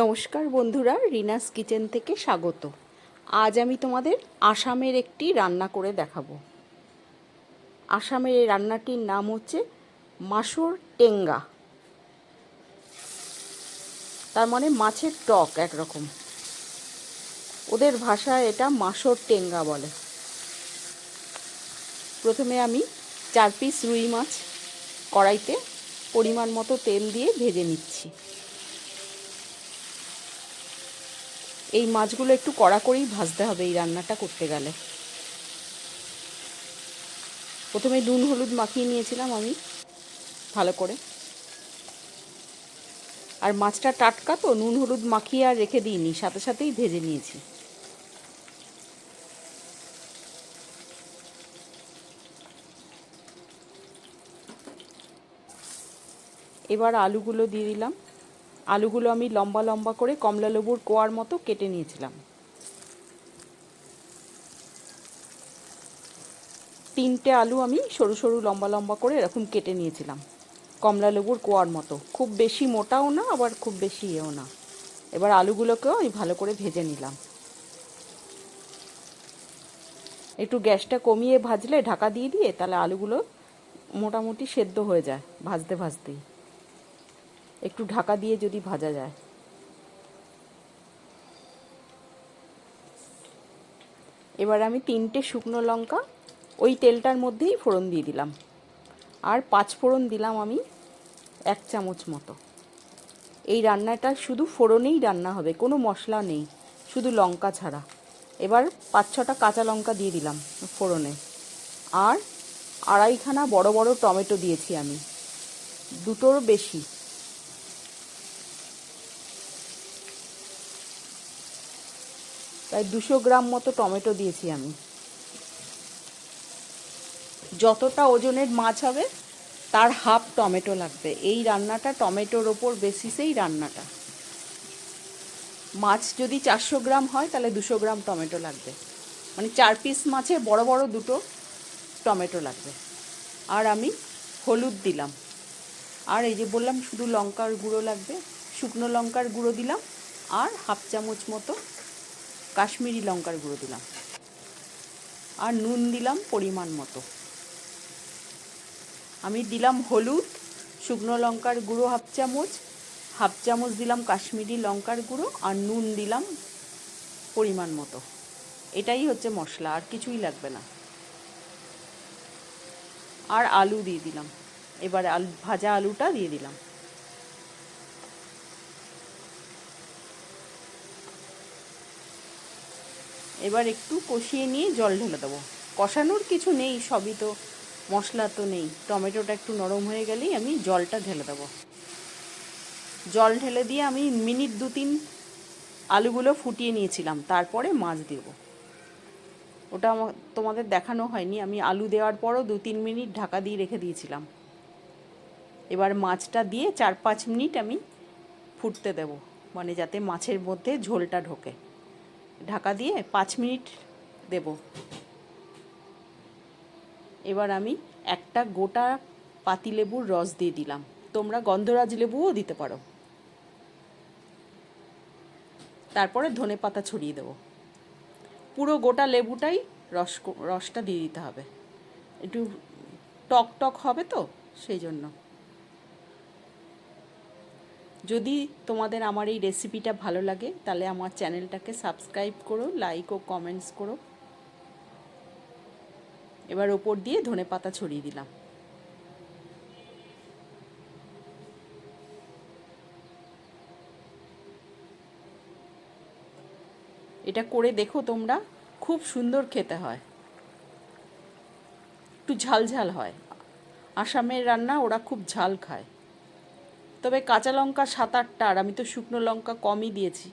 নমস্কার বন্ধুরা, রিনাস কিচেন থেকে স্বাগত। আজ আমি তোমাদের আসামের একটি রান্না করে দেখাবো। আসামের এই রান্নাটির নাম হচ্ছে মাসুর টেঙ্গা। তার মানে মাছের টক একরকম। ওদের ভাষায় এটা মাসুর টেঙ্গা বলে। প্রথমে আমি চার পিস রুই মাছ কড়াইতে পরিমাণ মতো তেল দিয়ে ভেজে নিচ্ছি। এই মাছগুলো একটু কড়া করেই ভাজতে হবে এই রান্নাটা করতে গেলে। প্রথমে নুন, হলুদ মাখিয়ে নিয়েছিলাম আমি, ভালো করে। আর মাছটা টাটকা তো, নুন, হলুদ মাখিয়ে আর রেখে দিইনি, সাথে সাথেই ভেজে নিয়েছি। এবার আলুগুলো দিয়ে দিলাম। আলুগুলো আমি লম্বা লম্বা করে কমলা লেবুর কোয়ার মতো কেটে নিয়েছিলাম। তিনটে আলু আমি সরু সরু লম্বা লম্বা করে এরকম কেটে নিয়েছিলাম, কমলা লেবুর কোয়ার মতো। খুব বেশি মোটাও না, আবার খুব বেশি এও না। এবার আলুগুলোকেও আমি ভালো করে ভেজে নিলাম। একটু গ্যাসটা কমিয়ে ভাজলে, ঢাকা দিয়ে দিয়ে তাহলে আলুগুলো মোটামুটি সেদ্ধ হয়ে যায়, ভাজতে ভাজতেই। একটু ঢাকা দিয়ে যদি ভাজা যায়। এবার আমি তিনটে শুকনো লঙ্কা ওই তেলটার মধ্যেই ফোড়ন দিয়ে দিলাম। আর পাঁচ ফোড়ন দিলাম আমি এক চামচ মতো। এই রান্নাটা শুধু ফোড়নেই রান্না হবে, কোনো মশলা নেই, শুধু লঙ্কা ছাড়া। এবার পাঁচ ছটা কাঁচা লঙ্কা দিয়ে দিলাম ফোড়নে। আর আড়াইখানা বড় বড় টমেটো দিয়েছি আমি, দুটোর বেশি। তাই দুশো গ্রাম মতো টমেটো দিয়েছি আমি। যতটা ওজনের মাছ হবে, তার হাফ টমেটো লাগবে। এই রান্নাটা টমেটোর ওপর বেসিসেই রান্নাটা। মাছ যদি চারশো গ্রাম হয়, তাহলে দুশো গ্রাম টমেটো লাগবে। মানে চার পিস মাছে বড় বড় দুটো টমেটো লাগবে। আর আমি হলুদ দিলাম। আর এই যে বললাম, শুধু লঙ্কার গুঁড়ো লাগবে, শুকনো লঙ্কার গুঁড়ো দিলাম, আর হাফ চামচ মতো কাশ্মীরি লঙ্কার গুঁড়ো দিলাম। আর নুন দিলাম পরিমাণ মতো। আমি দিলাম হলুদ, শুকনো লঙ্কার গুঁড়ো হাফ চামচ হাফ চামচ দিলাম কাশ্মীরি লঙ্কার গুঁড়ো, আর নুন দিলাম পরিমাণ মতো। এটাই হচ্ছে মশলা, আর কিছুই লাগবে না। আর আলু দিয়ে দিলাম। এবারে আলু, ভাজা আলুটা দিয়ে দিলাম। এবার একটু কষিয়ে নিয়ে জল ঢেলে দেবো। কষানোর কিছু নেই, সবই তো মশলা তো নেই। টমেটোটা একটু নরম হয়ে গেলেই আমি জলটা ঢেলে দেবো। জল ঢেলে দিয়ে আমি মিনিট দু তিন আলুগুলো ফুটিয়ে নিয়েছিলাম, তারপরে মাছ দেবো। ওটা তোমাদের দেখানো হয়নি, আমি আলু দেওয়ার পরও দু তিন মিনিট ঢাকা দিয়ে রেখে দিয়েছিলাম। এবার মাছটা দিয়ে চার পাঁচ মিনিট আমি ফুটতে দেব মানে যাতে মাছের মধ্যে ঝোলটা ঢোকে। ঢাকা দিয়ে পাঁচ মিনিট দেব। এবার আমি একটা গোটা পাতিলেবুর রস দিয়ে দিলাম। তোমরা গন্ধরাজ লেবুও দিতে পারো। তারপরে ধনে পাতা ছড়িয়ে দেবো। পুরো গোটা লেবুটাই রস রসটা দিয়ে দিতে হবে। একটু টক টক হবে তো, সেই জন্য। যদি তোমাদের আমার এই রেসিপিটা ভালো লাগে, তাহলে আমার চ্যানেলটাকে সাবস্ক্রাইব করো লাইক ও কমেন্টস করো। এবার ওপর দিয়ে ধনে পাতা ছড়িয়ে দিলাম। এটা করে দেখো তোমরা, খুব সুন্দর খেতে হয়। একটু ঝাল ঝাল হয়। আসামের রান্না ওরা খুব ঝাল খায়। তবে কাঁচা লঙ্কা সাত আটটা আর আমি তো শুকনো লঙ্কা কমই দিয়েছি।